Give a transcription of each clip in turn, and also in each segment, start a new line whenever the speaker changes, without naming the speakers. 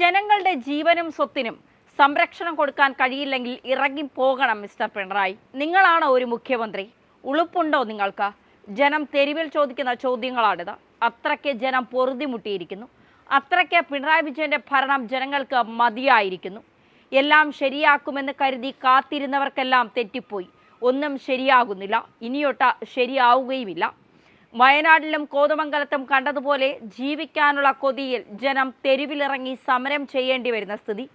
ജനങ്ങളുടെ ജീവനും സ്വത്തിനും സംരക്ഷണം കൊടുക്കാൻ കഴിയില്ലെങ്കിൽ ഇറങ്ങി പോകണം മിസ്റ്റർ പിണറായി. നിങ്ങളാണോ ഒരു മുഖ്യമന്ത്രി? ഉളുപ്പുണ്ടോ നിങ്ങൾക്ക്? ജനം തെരുവിൽ ചോദിക്കുന്ന ചോദ്യങ്ങളാണിത്. അത്രയ്ക്ക് ജനം പൊറുതിമുട്ടിയിരിക്കുന്നു. അത്രയ്ക്ക് പിണറായി വിജയന്റെ ഭരണം ജനങ്ങൾക്ക് മതിയായിരിക്കുന്നു. എല്ലാം ശരിയാക്കുമെന്ന് കരുതി കാത്തിരുന്നവർക്കെല്ലാം തെറ്റിപ്പോയി. ഒന്നും ശരിയാകുന്നില്ല. ഇനിയൊട്ട ശരിയാവുകയുമില്ല. വയനാട്ടിലും കോതമംഗലത്തും കണ്ടതുപോലെ ജീവിക്കാനുള്ള കൊതിയിൽ ജനം തെരുവിലിറങ്ങി സമരം ചെയ്യേണ്ടി വരുന്ന സ്ഥിതി.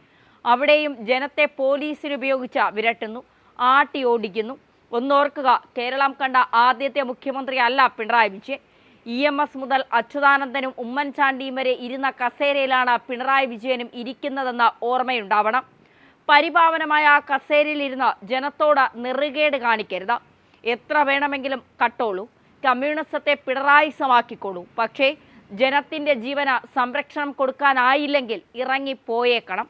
അവിടെയും ജനത്തെ പോലീസിനുപയോഗിച്ച വിരട്ടുന്നു ആട്ടി ഓടിക്കുന്നു. ഒന്നോർക്കുക കേരളം കണ്ട ആദ്യത്തെ മുഖ്യമന്ത്രി അല്ല Pinarayi Vijayan. E M S മുതൽ അച്യുതാനന്ദനും ഉമ്മൻചാണ്ടിയും വരെ ഇരുന്ന കസേരയിലാണ് പിണറായി വിജയനും ഇരിക്കുന്നതെന്ന ഓർമ്മയുണ്ടാവണം. പരിപാവനമായ ആ കസേരയിലിരുന്ന് ജനത്തോട് നെറുകേട് കാണിക്കരുത്. എത്ര വേണമെങ്കിലും കട്ടോളൂ. കമ്മ്യൂണിസത്തെ പിണറായിസമാക്കിക്കോളൂ പക്ഷേ ജനത്തിന്റെ ജീവന സംരക്ഷണം കൊടുക്കാനായില്ലെങ്കിൽ ഇറങ്ങിപ്പോയേക്കണം.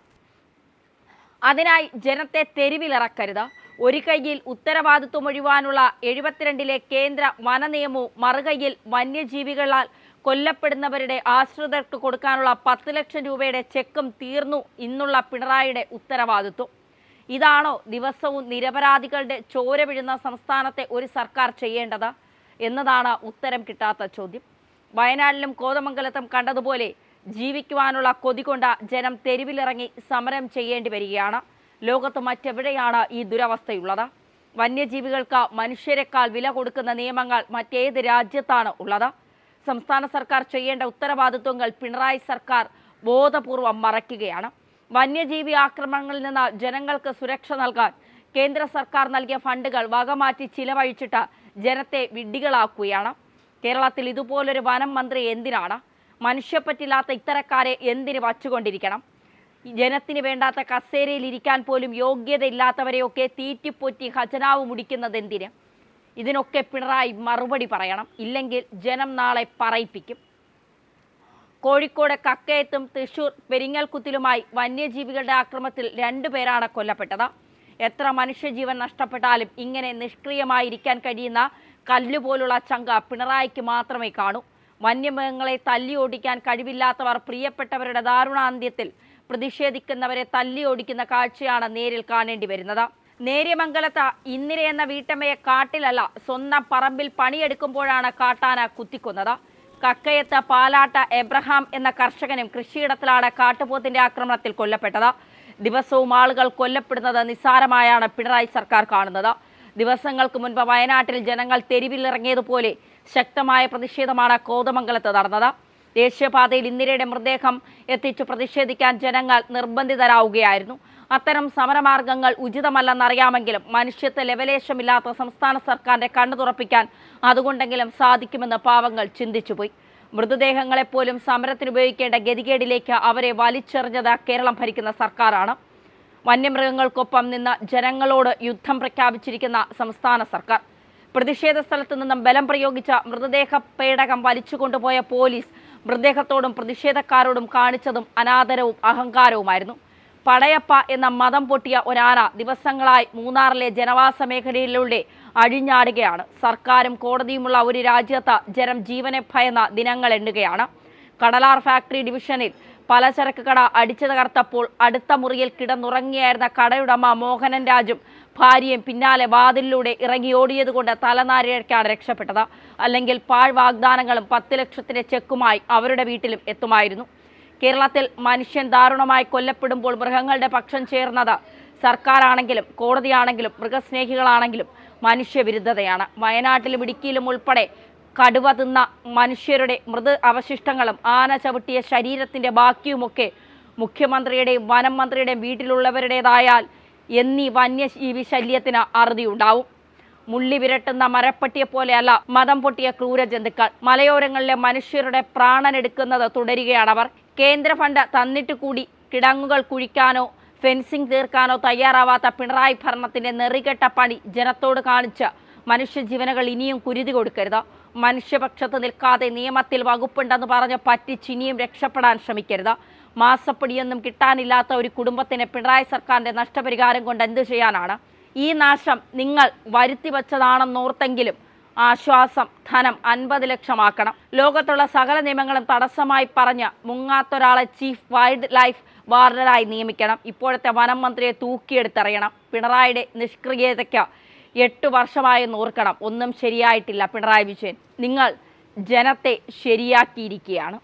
അതിനായി ജനത്തെ തെരുവിലിറക്കരുത്. ഒരു കൈയിൽ ഉത്തരവാദിത്വം ഒഴിവാനുള്ള എഴുപത്തിരണ്ടിലെ കേന്ദ്ര വനനിയമവും മറുകൈയിൽ വന്യജീവികളാൽ കൊല്ലപ്പെടുന്നവരുടെ ആശ്രിതർക്ക് കൊടുക്കാനുള്ള പത്ത് ലക്ഷം രൂപയുടെ ചെക്കും തീർന്നു ഇന്നുള്ള പിണറായിയുടെ ഉത്തരവാദിത്വം. ഇതാണോ ദിവസവും നിരപരാധികളുടെ ചോര സംസ്ഥാനത്തെ ഒരു സർക്കാർ ചെയ്യേണ്ടത്? എന്നതാണ് ഉത്തരം കിട്ടാത്ത ചോദ്യം. വയനാട്ടിലും കോതമംഗലത്തും കണ്ടതുപോലെ ജീവിക്കുവാനുള്ള കൊതി കൊണ്ട് ജനം തെരുവിലിറങ്ങി സമരം ചെയ്യേണ്ടി വരികയാണ്. ലോകത്ത് മറ്റെവിടെയാണ് ഈ ദുരവസ്ഥയുള്ളത്? വന്യജീവികൾക്ക് മനുഷ്യരെക്കാൾ വില കൊടുക്കുന്ന നിയമങ്ങൾ മറ്റേത് രാജ്യത്താണ് ഉള്ളത്? സംസ്ഥാന സർക്കാർ ചെയ്യേണ്ട ഉത്തരവാദിത്വങ്ങൾ പിണറായി സർക്കാർ ബോധപൂർവം മറയ്ക്കുകയാണ്. വന്യജീവി ആക്രമണങ്ങളിൽ നിന്ന് ജനങ്ങൾക്ക് സുരക്ഷ നൽകാൻ കേന്ദ്ര സർക്കാർ നൽകിയ ഫണ്ടുകൾ വകമാറ്റി ചിലവഴിച്ചിട്ട് ജനത്തെ വിഡ്ഢികളാക്കുകയാണ്. കേരളത്തിൽ ഇതുപോലൊരു വനം മന്ത്രി എന്തിനാണ്? മനുഷ്യപ്പറ്റില്ലാത്ത ഇത്തരക്കാരെ എന്തിന് വച്ചുകൊണ്ടിരിക്കണം? ജനത്തിന് വേണ്ടാത്ത കസേരയിൽ ഇരിക്കാൻ പോലും യോഗ്യതയില്ലാത്തവരെയൊക്കെ തീറ്റിപ്പൊറ്റി ഖജനാവ് മുടിക്കുന്നത് എന്തിന്? ഇതിനൊക്കെ പിണറായി മറുപടി പറയണം. ഇല്ലെങ്കിൽ ജനം നാളെ പറയിപ്പിക്കും. കോഴിക്കോട് കക്കയത്തും തൃശൂർ പെരിങ്ങൽകുത്തിലുമായി വന്യജീവികളുടെ ആക്രമത്തിൽ രണ്ടുപേരാണ് കൊല്ലപ്പെട്ടത്. എത്ര മനുഷ്യജീവൻ നഷ്ടപ്പെട്ടാലും ഇങ്ങനെ നിഷ്ക്രിയമായിരിക്കാൻ കഴിയുന്ന കല്ലുപോലുള്ള ചങ്ക പിണറായിക്ക് മാത്രമേ കാണൂ. വന്യമൃഗങ്ങളെ തല്ലി ഓടിക്കാൻ കഴിവില്ലാത്തവർ പ്രിയപ്പെട്ടവരുടെ ദാരുണാന്ത്യത്തിൽ പ്രതിഷേധിക്കുന്നവരെ തല്ലി ഓടിക്കുന്ന കാഴ്ചയാണ് നേരിൽ കാണേണ്ടി വരുന്നത്. നേര്യമംഗലത്ത് ഇന്ദിര എന്ന വീട്ടമ്മയെ കാട്ടിലല്ല സ്വന്തം പറമ്പിൽ പണിയെടുക്കുമ്പോഴാണ് കാട്ടാന കുത്തിക്കൊന്നത്. കക്കയത്ത് പാലാട്ട എബ്രഹാം എന്ന കർഷകനും കൃഷിയിടത്തിലാണ് കാട്ടുപോത്തിന്റെ ആക്രമണത്തിൽ കൊല്ലപ്പെട്ടത്. ദിവസവും ആളുകൾ കൊല്ലപ്പെടുന്നത് നിസ്സാരമായാണ് പിണറായി സർക്കാർ കാണുന്നത്. ദിവസങ്ങൾക്ക് മുൻപ് വയനാട്ടിൽ ജനങ്ങൾ തെരുവിലിറങ്ങിയതുപോലെ ശക്തമായ പ്രതിഷേധമാണ് കോതമംഗലത്ത് നടന്നത്. ദേശീയപാതയിൽ ഇന്ദിരയുടെ മൃതദേഹം എത്തിച്ചു പ്രതിഷേധിക്കാൻ ജനങ്ങൾ നിർബന്ധിതരാവുകയായിരുന്നു. അത്തരം സമരമാർഗങ്ങൾ ഉചിതമല്ലെന്നറിയാമെങ്കിലും മനുഷ്യത്വ ലെവലേശമില്ലാത്ത സംസ്ഥാന സർക്കാരിന്റെ കണ്ണു തുറപ്പിക്കാൻ അതുകൊണ്ടെങ്കിലും സാധിക്കുമെന്ന് പാവങ്ങൾ ചിന്തിച്ചുപോയി. മൃതദേഹങ്ങളെപ്പോലും സമരത്തിന് ഉപയോഗിക്കേണ്ട ഗതികേടിലേക്ക് അവരെ വലിച്ചെറിഞ്ഞത് കേരളം ഭരിക്കുന്ന സർക്കാരാണ്. വന്യമൃഗങ്ങൾക്കൊപ്പം നിന്ന് ജനങ്ങളോട് യുദ്ധം പ്രഖ്യാപിച്ചിരിക്കുന്ന സംസ്ഥാന സർക്കാർ. പ്രതിഷേധ സ്ഥലത്തു നിന്നും ബലം പ്രയോഗിച്ച മൃതദേഹ പേടകം വലിച്ചുകൊണ്ടുപോയ പോലീസ് മൃതദേഹത്തോടും പ്രതിഷേധക്കാരോടും കാണിച്ചതും അനാദരവും അഹങ്കാരവുമായിരുന്നു. പടയപ്പ എന്ന മതം പൊട്ടിയ ഒരാന ദിവസങ്ങളായി മൂന്നാറിലെ ജനവാസ മേഖലയിലൂടെ അഴിഞ്ഞാടുകയാണ്. സർക്കാരും കോടതിയുമുള്ള ഒരു രാജ്യത്ത് ജനം ജീവനെ ഭയന്ന ദിനങ്ങൾ എണ്ണുകയാണ്. കടലാർ ഫാക്ടറി ഡിവിഷനിൽ പലചരക്ക് കട അടിച്ചു തകർത്തപ്പോൾ അടുത്ത മുറിയിൽ കിടന്നുറങ്ങിയായിരുന്ന കടയുടമ മോഹനൻ രാജും ഭാര്യയും പിന്നാലെ വാതിലിലൂടെ ഇറങ്ങി ഓടിയതുകൊണ്ട് തലനാരിഴയ്ക്കാണ് രക്ഷപ്പെട്ടത്. അല്ലെങ്കിൽ പാഴ് വാഗ്ദാനങ്ങളും പത്ത് ലക്ഷത്തിന്റെ ചെക്കുമായി അവരുടെ വീട്ടിലും എത്തുമായിരുന്നു. കേരളത്തിൽ മനുഷ്യൻ ദാരുണമായി കൊല്ലപ്പെടുമ്പോൾ മൃഗങ്ങളുടെ പക്ഷം ചേർന്നത് സർക്കാരാണെങ്കിലും കോടതിയാണെങ്കിലും മൃഗസ്നേഹികളാണെങ്കിലും മനുഷ്യവിരുദ്ധതയാണ്. വയനാട്ടിലും ഇടുക്കിയിലും ഉൾപ്പെടെ കടുവ തിന്ന മനുഷ്യരുടെ മൃത അവശിഷ്ടങ്ങളും ആന ചവിട്ടിയ ശരീരത്തിന്റെ ബാക്കിയുമൊക്കെ മുഖ്യമന്ത്രിയുടെയും വനം മന്ത്രിയുടെയും വീട്ടിലുള്ളവരുടേതായാൽ എന്നീ വന്യജീവി ശല്യത്തിന് അറുതിയുണ്ടാവും. മുള്ളി വിരട്ടുന്ന മരപ്പട്ടിയെ പോലെയല്ല മതം പൊട്ടിയ ക്രൂര ജന്തുക്കൾ മലയോരങ്ങളിലെ മനുഷ്യരുടെ പ്രാണനെടുക്കുന്നത് തുടരുകയാണവർ കേന്ദ്ര ഫണ്ട് തന്നിട്ട് കൂടി കിടങ്ങുകൾ കുഴിക്കാനോ ഫെൻസിംഗ് തീർക്കാനോ തയ്യാറാവാത്ത പിണറായി ഭരണത്തിന്റെ നെറികെട്ട പണി ജനത്തോട് കാണിച്ച് മനുഷ്യജീവനകൾ ഇനിയും കുരുതി കൊടുക്കരുത്. മനുഷ്യപക്ഷത്ത് നിൽക്കാതെ നിയമത്തിൽ വകുപ്പുണ്ടെന്ന് പറഞ്ഞ് പറ്റിച്ച് ഇനിയും രക്ഷപ്പെടാൻ ശ്രമിക്കരുത്. മാസപ്പടിയൊന്നും കിട്ടാനില്ലാത്ത ഒരു കുടുംബത്തിന് പിണറായി സർക്കാരിന്റെ നഷ്ടപരിഹാരം കൊണ്ട് എന്തു ചെയ്യാനാണ്? ഈ നാശം നിങ്ങൾ വരുത്തി വച്ചതാണെന്നോർത്തെങ്കിലും ആശ്വാസം ധനം അൻപത് ലക്ഷമാക്കണം. ലോകത്തുള്ള സകല നിയമങ്ങളും തടസ്സമായി പറഞ്ഞ് മുങ്ങാത്തൊരാളെ ചീഫ് വൈൽഡ് ലൈഫ് വാർഡനായി നിയമിക്കണം. ഇപ്പോഴത്തെ വനം മന്ത്രിയെ തൂക്കിയെടുത്തറിയണം. പിണറായിയുടെ നിഷ്ക്രിയതയ്ക്ക് എട്ട് വർഷമായി നോർക്കണം. ഒന്നും ശരിയായിട്ടില്ല പിണറായി വിജയൻ. നിങ്ങൾ ജനത്തെ ശരിയാക്കിയിരിക്കുകയാണ്.